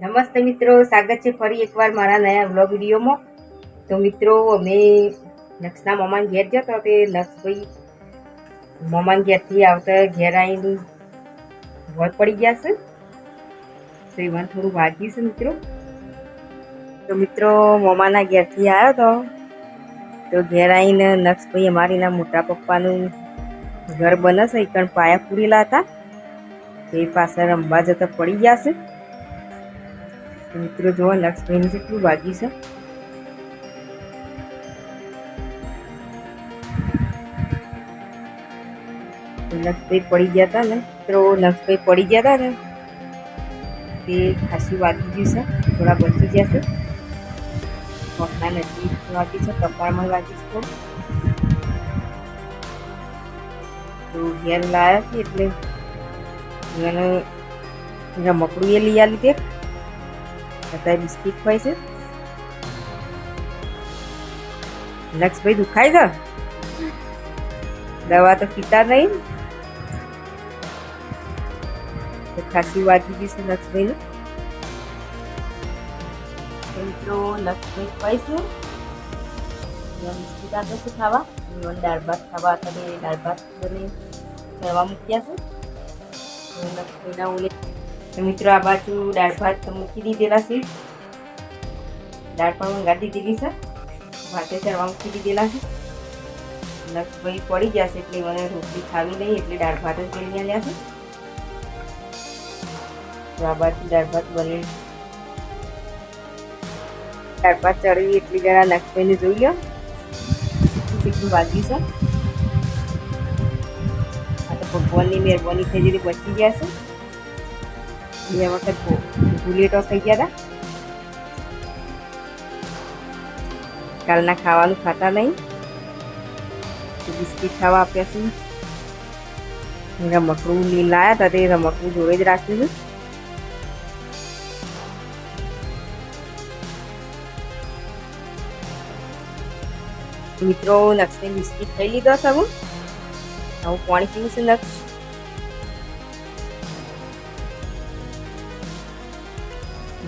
નમસ્તે મિત્રો, સ્વાગત છે ફરી એકવાર મારા નયા વ્લોગ વિડીયોમાં. તો મિત્રો, અમે નક્ષના મમાન ઘેર જતો તે નક્ષભાઈ મમાન ઘેરથી આવતા ઘેર આવીને વધ પડી ગયા છે. તો એમાં થોડું વાગ્યું છે મિત્રો. તો મિત્રો, મમાના ઘેરથી આવ્યો હતો તો ઘેર આવીને નક્ષભાઈ અમારીના મોટા પપ્પાનું ઘર બને છે એ પાયા પૂરેલા હતા. એ પાછળ રમવા જતા પડી ગયા છે. તો મિત્રો જુઓ લક્ષભાઈને કેટલું વાગી છે. તો લક્ષભાઈ પડી ગયા હતા ને, મિત્રો લક્ષભાઈ પડી ગયા હતા ને, તે ખાસું વાગી ગયું છે, થોડા બચી ગયા છે. પગના નજીક વાગી છે કપાળમાં વાગી છે તો ઘેર લાવ્યા છે એટલે એને રમકડું એ લઈ આવી તે. અત્યારે બિસ્કીટ હોય છે. લક્ષભાઈ દુખાય છે? દવા તો પીતા નહીં. તો ખાસી વાગી ગઈ છે લક્ષભાઈને મિત્રો લક્ષભાઈ ખાય છે બિસ્કીટ આપે છે ખાવા? અને દાળ ભાત ખાવા, તમે દાળ ભાત બને કરવા મૂક્યા છે. લક્ષભાઈના ઓલે તો મિત્રો, આ બાજુ દાળ ભાત મૂકી દીધેલા છે. દાળ પણ મંગાવી દીધેલી છે. ભાતે ચડવા મૂકી દીધેલા છે. લક્ષભાઈ પડી જશે એટલે મને રોટલી ખાવી નહીં, એટલે દાળ ભાત જ કરી આવ્યા છે. તો આ બાજુ દાળ ભાત બને. દાળ ભાત ચડવી એટલી જરા લક્ષભાઈને જોઈ લો. કેટલું વાગ્યું છે. આ તો ભગવાનની મહેરબાની થઈ જતી બચી ગયા છે. બે વખત બુલેટો થઈ ગયા હતા કાલના ખાવાનું ખાતા નહીં. બિસ્કિટ ખાવા આપ્યા છે. રમકડું લઈને લાયા હતા તે રમકડું જોડે જ રાખ્યું છે. મિત્રો નક્ષને બિસ્કિટ ખાઈ લીધો હું હું પાણી પીવું છું નક્ષ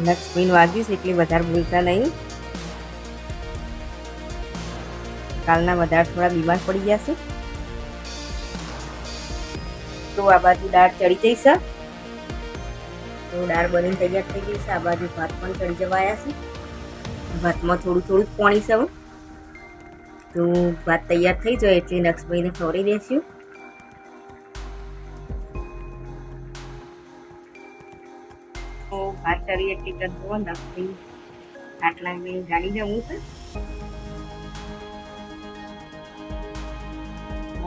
લક્ષ્મીન વાગ્યું છે એટલે વધારે બોલતા નહીં. કાલના વધારે થોડા બીમાર પડી ગયા છે. તો આ બાજુ દાળ ચડી જઈશ તો દાળ બની તૈયાર થઈ ગઈ છે. આ બાજુ ભાત પણ ચડી જવાયા છે. ભાતમાં થોડું થોડું જ પાણી છે. તો ભાત તૈયાર થઈ જાય એટલે નક્ષભાઈને ખવડાવી દઈશું ચડી એટલી કરતો નક્કી આટલા મેં ગાડી જવું છે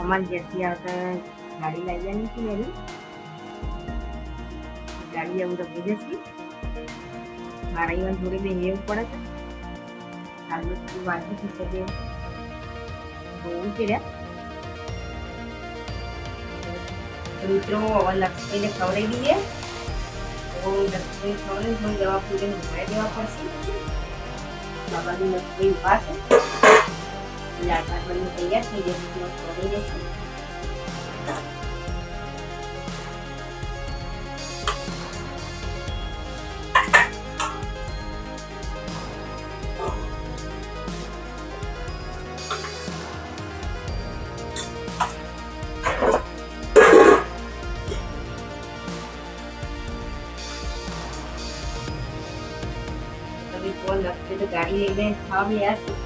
અમારી જેથી આવતા ગાડી લાવવાની છે એની ગાડી જવું તો બીજે છે મારા ઈવન જોડે બે એવું પડે છે. કાલનું થોડું વાંચી છે કે બહુ છે મિત્રો, હવે લક્ષ્મીને ખવડાવી દઈએ. તો લક્ષ્મી ખવડાવી થોડી દવા પૂરીને દેવા પડશે. બાબાની લક્ષ્મી ઊભા છે? બની તૈયાર થઈ જશે દેશે તો લક્ષ્મી તો ગાડી લઈને ખાવા ગયા છે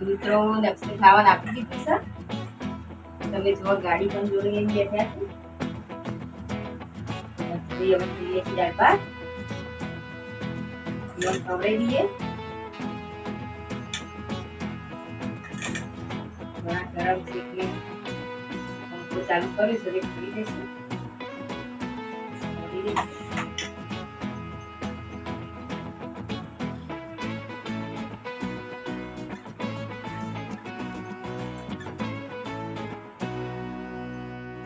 મિત્રો લક્ષ્મી ખાવાનું આપી દીધું સર તમે જો ગાડી પણ જોડે લઈને બેઠા છો લક્ષ્મી હવે જોઈએ છે દાળ ભાત એમ ખવડાવી દઈએ ઘણા ગરમ છે એટલે પંખો ચાલુ કર્યું છે એટલે ખરી દેશે ખરી દેશે.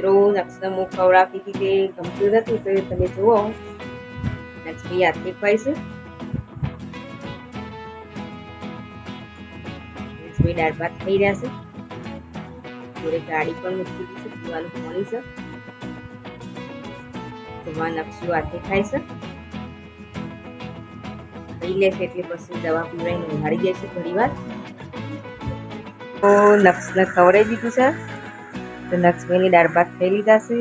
મિત્રો નક્ષને હું ખવડાવતી તે ગમતું નથી, તો તમે જુઓ. નક્ષ ભાઈ હાથે ખવાઈશું લક્ષ્મી દાળ ભાત થઈ રહ્યા છે. જોડે ગાડી પણ મૂકી દીધી છે પીવાનું પાણી છે. તેમાં નકશું હાથે ખાય છે. ખાઈ લેશે એટલે પછી દવા પીવડાવીને ઉઘાડી છે થોડી વાર તો નક્ષને ખવડાવી દીધું છે. તો નક્ષભાઈની દાળ ભાત ખાઈ લીધા છે.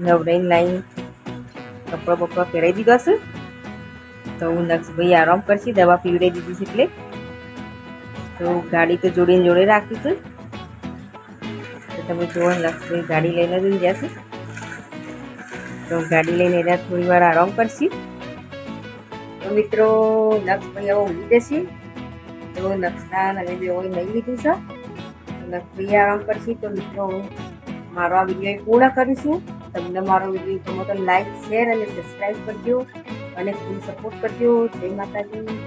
નવરાઈને લાઈન કપડો બપડો પહેરાવી દીધો છે. તો હું નક્ષભાઈ આરામ કરશે, દવા પીવડાવી દીધી છે એટલે. તો ગાડી તો જોડીને જોડે રાખી છે. તો તમે જુઓ લક્ષ્મી ગાડી લઈને જઈ જશે તો ગાડી લઈને એના થોડી વાર આરામ કરશે. તો મિત્રો નક્ષભાઈ હવે ઊંઘી જશે. તો નક્ષના નવી હોય નહીં લીધું છે નક્ષભાઈ આરામ કરશે તો મિત્રો મારો આ વીડિયો પૂર્ણ કરીશું તમને મારો વીડિયો ગમો તો લાઈક શેર અને સબસ્ક્રાઈબ કરજો અને ફૂલ સપોર્ટ કરજો. જય માતાજી.